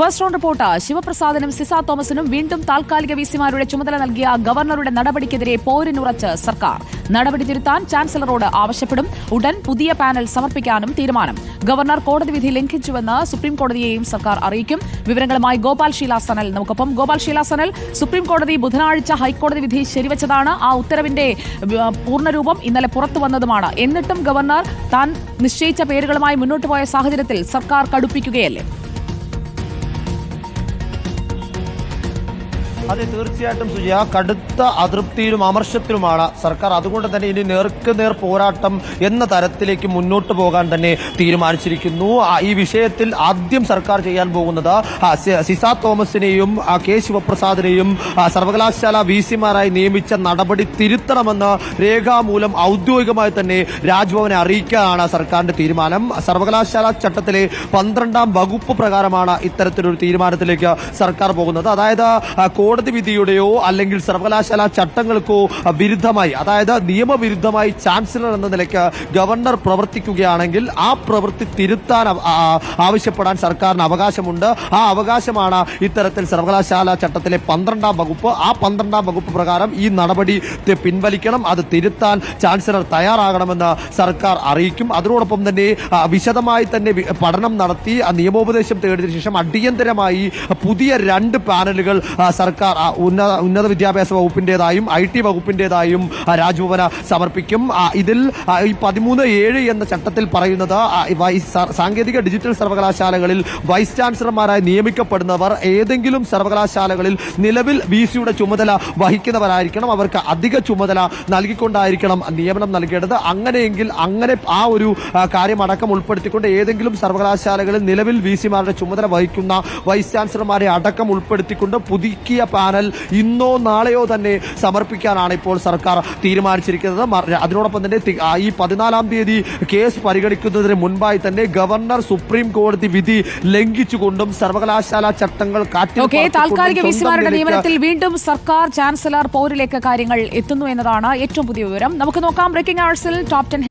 First round report. ശിവപ്രസാദിനും Ciza തോമസിനും വീണ്ടും താൽക്കാലിക വിസിമാരുടെ ചുമതല നൽകിയ ഗവർണറുടെ നടപടിക്കെതിരെ പോരിനുറച്ച് സർക്കാർ. നടപടി തിരുത്താൻ ചാൻസലറോട് ആവശ്യപ്പെടും. ഉടൻ പുതിയ പാനൽ സമർപ്പിക്കാനും തീരുമാനം. ഗവർണർ കോടതി വിധി ലംഘിച്ചുവെന്ന് സുപ്രീം കോടതിയെയും സർക്കാർ അറിയിക്കും. വിവരങ്ങളുമായി ഗോപാൽ ഷീല സനൽ നമുക്കൊപ്പം. ഗോപാൽ ഷീല സനൽ സുപ്രീം കോടതി ബുധനാഴ്ച ഹൈക്കോടതി വിധി ശരിവച്ചതാണ്. ആ ഉത്തരവിന്റെ പൂർണരൂപം ഇന്നലെ പുറത്തു വന്നതുമാണ്. എന്നിട്ടും ഗവർണർ താൻ നിശ്ചയിച്ച പേരുകളുമായി മുന്നോട്ട് പോയ സാഹചര്യത്തിൽ സർക്കാർ കടുപ്പിക്കുകയല്ലേ? അതെ തീർച്ചയായിട്ടും സുജയ. കടുത്ത അതൃപ്തിയിലും അമർഷത്തിലുമാണ് സർക്കാർ. അതുകൊണ്ട് തന്നെ ഇനി നേർക്കുനേർ പോരാട്ടം എന്ന തരത്തിലേക്ക് മുന്നോട്ട് പോകാൻ തന്നെ തീരുമാനിച്ചിരിക്കുന്നു. ഈ വിഷയത്തിൽ ആദ്യം സർക്കാർ ചെയ്യാൻ പോകുന്നത് സിസ തോമസിനെയും കെ ശിവപ്രസാദിനെയും സർവകലാശാല വി സിമാരായി നിയമിച്ച നടപടി തിരുത്തണമെന്ന് രേഖാമൂലം ഔദ്യോഗികമായി തന്നെ രാജ്ഭവനെ അറിയിക്കാനാണ് സർക്കാരിന്റെ തീരുമാനം. സർവകലാശാല ചട്ടത്തിലെ പന്ത്രണ്ടാം വകുപ്പ് പ്രകാരമാണ് ഇത്തരത്തിലൊരു തീരുമാനത്തിലേക്ക് സർക്കാർ പോകുന്നത്. അതായത് ആ, കോടതി വിധിയുടെയോ അല്ലെങ്കിൽ സർവകലാശാല ചട്ടങ്ങൾക്കോ വിരുദ്ധമായി അതായത് നിയമവിരുദ്ധമായി ചാൻസലർ എന്ന നിലയ്ക്ക് ഗവർണർ പ്രവർത്തിക്കുകയാണെങ്കിൽ ആ പ്രവൃത്തി തിരുത്താൻ ആവശ്യപ്പെടാൻ സർക്കാരിന് അവകാശമുണ്ട്. ആ അവകാശമാണ് ഇത്തരത്തിൽ സർവകലാശാല ചട്ടത്തിലെ പന്ത്രണ്ടാം വകുപ്പ്. ആ പന്ത്രണ്ടാം വകുപ്പ് പ്രകാരം ഈ നടപടി പിൻവലിക്കണം. അത് തിരുത്താൻ ചാൻസലർ തയ്യാറാകണമെന്ന് സർക്കാർ അറിയിക്കും. അതിനോടൊപ്പം തന്നെ വിശദമായി തന്നെ പഠനം നടത്തി നിയമോപദേശം തേടിയതിനു ശേഷം അടിയന്തരമായി പുതിയ രണ്ട് പാനലുകൾ സർക്കാർ ഉന്നത ഉന്നത വിദ്യാഭ്യാസ വകുപ്പിന്റേതായും ഐ ടി വകുപ്പിന്റേതായും രാജ്ഭവന സമർപ്പിക്കും. ഇതിൽ ഈ പതിമൂന്ന് ഏഴ് എന്ന ചട്ടത്തിൽ പറയുന്നത് സാങ്കേതിക ഡിജിറ്റൽ സർവകലാശാലകളിൽ വൈസ് ചാൻസലർമാരായി നിയമിക്കപ്പെടുന്നവർ ഏതെങ്കിലും സർവകലാശാലകളിൽ നിലവിൽ വി സിയുടെ ചുമതല വഹിക്കുന്നവരായിരിക്കണം. അവർക്ക് അധിക ചുമതല നൽകിക്കൊണ്ടായിരിക്കണം നിയമനം നൽകേണ്ടത്. അങ്ങനെയെങ്കിൽ അങ്ങനെ ആ ഒരു കാര്യമടക്കം ഉൾപ്പെടുത്തിക്കൊണ്ട് ഏതെങ്കിലും സർവകലാശാലകളിൽ നിലവിൽ വി സിമാരുടെ ചുമതല വഹിക്കുന്ന വൈസ് ചാൻസലർമാരെ അടക്കം ഉൾപ്പെടുത്തിക്കൊണ്ട് പുതുക്കിയ പാനൽ ഇന്നോ നാളെയോ തന്നെ സമർപ്പിക്കാനാണ് ഇപ്പോൾ സർക്കാർ തീരുമാനിച്ചിരിക്കുന്നത്. അതിനോടൊപ്പം തന്നെ ഈ പതിനാലാം തീയതി കേസ് പരിഗണിക്കുന്നതിന് മുൻപായി തന്നെ ഗവർണർ സുപ്രീം കോടതി വിധി ലംഘിച്ചുകൊണ്ടും സർവകലാശാല ചട്ടങ്ങൾ താൽക്കാലിക വിസിമാരുടെ നിയമനത്തിൽ വീണ്ടും സർക്കാർ ചാൻസലർ പോരിലേക്ക് കാര്യങ്ങൾ എത്തുന്നു എന്നതാണ് ഏറ്റവും പുതിയ വിവരം. നമുക്ക് നോക്കാം. Breaking ആഴ്സിൽ top ten